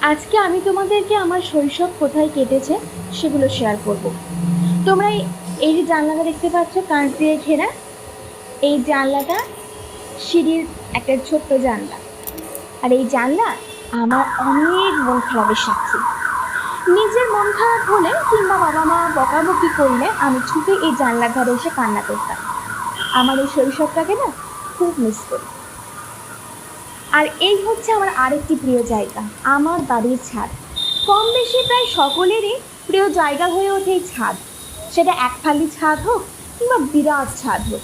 আজকে আমি তোমাদেরকে আমার শৈশব কোথায় কেটেছে সেগুলো শেয়ার করব। তোমরা এই- যে জানলাটা দেখতে পাচ্ছ, কাঁচ দিয়ে ঘেরা, এই জানলাটা সিঁড়ির একটা ছোট্ট জানলা। আর এই জানলা আমার অনেক মন খারাপের সাক্ষী। নিজের মন খারাপ হলে কিংবা বাবা মা বকাবকি করলে আমি ছুটে এই জানলার ধারে এসে কান্না করতাম। আমার এই শৈশবটাকে না খুব মিস করি। আর এই হচ্ছে আমার আরেকটি প্রিয় জায়গা, আমার বাড়ির ছাদ। কম বেশি প্রায় সকলেরই প্রিয় জায়গা হয়ে ওঠে এই ছাদ। সেটা এক ফালি ছাদ হোক কিংবা বিরাট ছাদ হোক।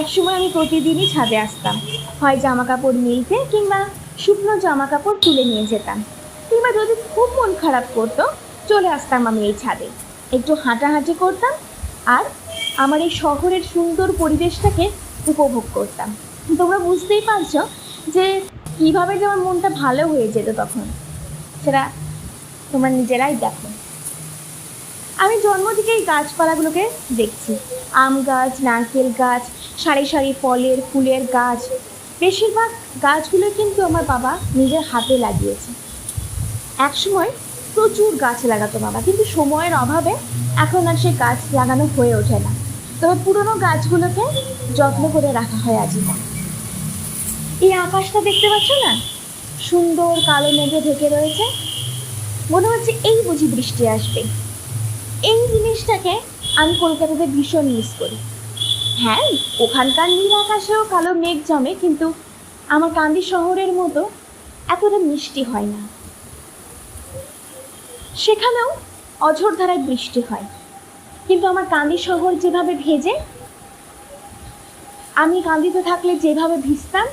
একসময় আমি প্রতিদিনই ছাদে আসতাম, হয় জামা কাপড় মিলতে কিংবা শুকনো জামা কাপড় তুলে নিয়ে যেতাম। কিংবা যদি খুব মন খারাপ করতো, চলে আসতাম আমি এই ছাদে। একটু হাঁটাহাঁটি করতাম আর আমার এই শহরের সুন্দর পরিবেশটাকে উপভোগ করতাম। তোমরা বুঝতেই পারছ যে কীভাবে যে আমার মনটা ভালো হয়ে যেত তখন, সেটা তোমরা নিজেরাই দেখো। আমি জন্ম থেকে এই গাছপালাগুলোকে দেখছি। আম গাছ, নারকেল গাছ, সারি সারি ফলের, ফুলের গাছ। বেশিরভাগ গাছগুলো কিন্তু আমার বাবা নিজের হাতে লাগিয়েছে। একসময় প্রচুর গাছ লাগাতো বাবা, কিন্তু সময়ের অভাবে এখন আর সেই গাছ লাগানো হয়ে ওঠে না। তবে পুরনো গাছগুলোকে যত্ন করে রাখা হয় আজীবন। এই আকাশটা দেখতে পাচ্ছ না? সুন্দর কালো মেঘে ঢেকে রয়েছে। মনে হচ্ছে এই বুঝি বৃষ্টি আসবে। এই জিনিসটাকে আমি কলকাতাতে ভীষণ মিস করি। হ্যাঁ ওখানকার নীল আকাশেও কালো মেঘ জমে, কিন্তু আমার কান্দি শহরের মতো এতটা মিষ্টি হয় না। সেখানেও অঝোর ধারায় বৃষ্টি হয়। কিন্তু আমার কান্দি শহর যেভাবে ভেজে, আমি কান্দিতে থাকলে যেভাবে ভিজতাম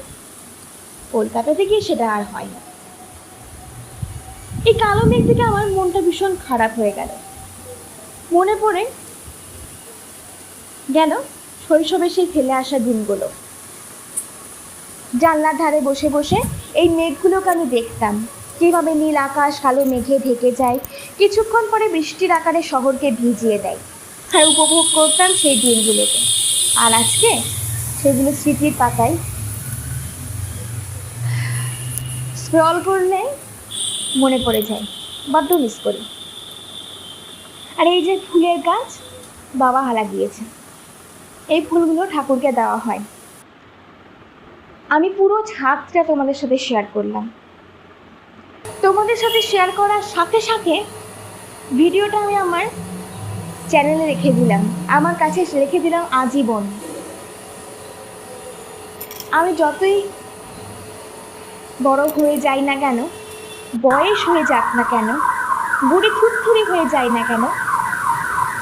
কলকাতাতে গিয়ে সেটা আর হয় না। এই কালো মেঘ থেকে আমার মনটা ভীষণ খারাপ হয়ে গেল। মনে পড়ে গেল শৈশবে সেই ফেলে আসা দিনগুলো। জানলার ধারে বসে বসে এই মেঘগুলোকে আমি দেখতাম। কীভাবে নীল আকাশ কালো মেঘে ঢেকে যায়, কিছুক্ষণ পরে বৃষ্টির আকারে শহরকে ভিজিয়ে দেয়। আর উপভোগ করতাম সেই দিনগুলোকে। আর আজকে সেগুলো স্মৃতির পাতায় স্ক্রল করলে মনে পড়ে যায় বড্ড মিস করি। আর এই যে ফুলের গাছ, বাবা হালা গিয়েছে এই ফুলগুলো ঠাকুরকে দেওয়া হয়। আমি পুরো ছাদটা তোমাদের সাথে শেয়ার করলাম। তোমাদের সাথে শেয়ার করার সাথে সাথে ভিডিওটা আমি আমার চ্যানেলে রেখে দিলাম। আমার কাছে রেখে দিলাম আজীবন। আমি যতই বড় হয়ে যাই না কেন? বয়স হয়ে যাক না কেন? বুড়ি থুরথুরি হয়ে যায় না কেন?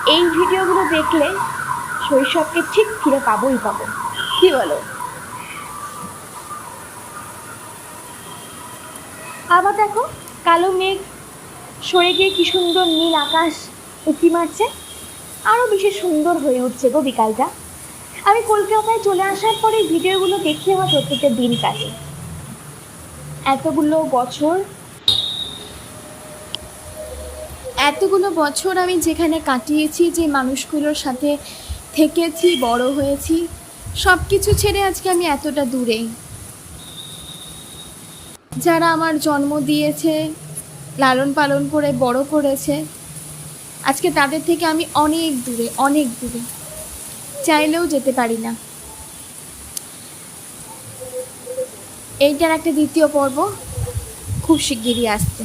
এই ভিডিওগুলো দেখলে শৈশবকে ঠিক ফিরে পাবোই পাবো। কি বলো? আবার দেখো কালো মেঘ সরে গিয়ে কি সুন্দর নীল আকাশ উঁকি মারছে। আরও বেশি সুন্দর হয়ে উঠছে গো বিকালটা। আমি কলকাতায় চলে আসার পরে ভিডিওগুলো দেখে আমার প্রত্যেকটা দিন কাটে। এতগুলো বছর? এতগুলো বছর আমি যেখানে কাটিয়েছি, যে মানুষগুলোর সাথে থেকেছি, বড় হয়েছি সব কিছু ছেড়ে আজকে আমি এতটা দূরে। যারা আমার জন্ম দিয়েছে, লালন পালন করে, বড় করেছে, আজকে তাদের থেকে আমি অনেক দূরে অনেক দূরে। চাইলেও যেতে পারি না। এইটার একটা দ্বিতীয় পর্ব খুব শিগগিরই আসছে।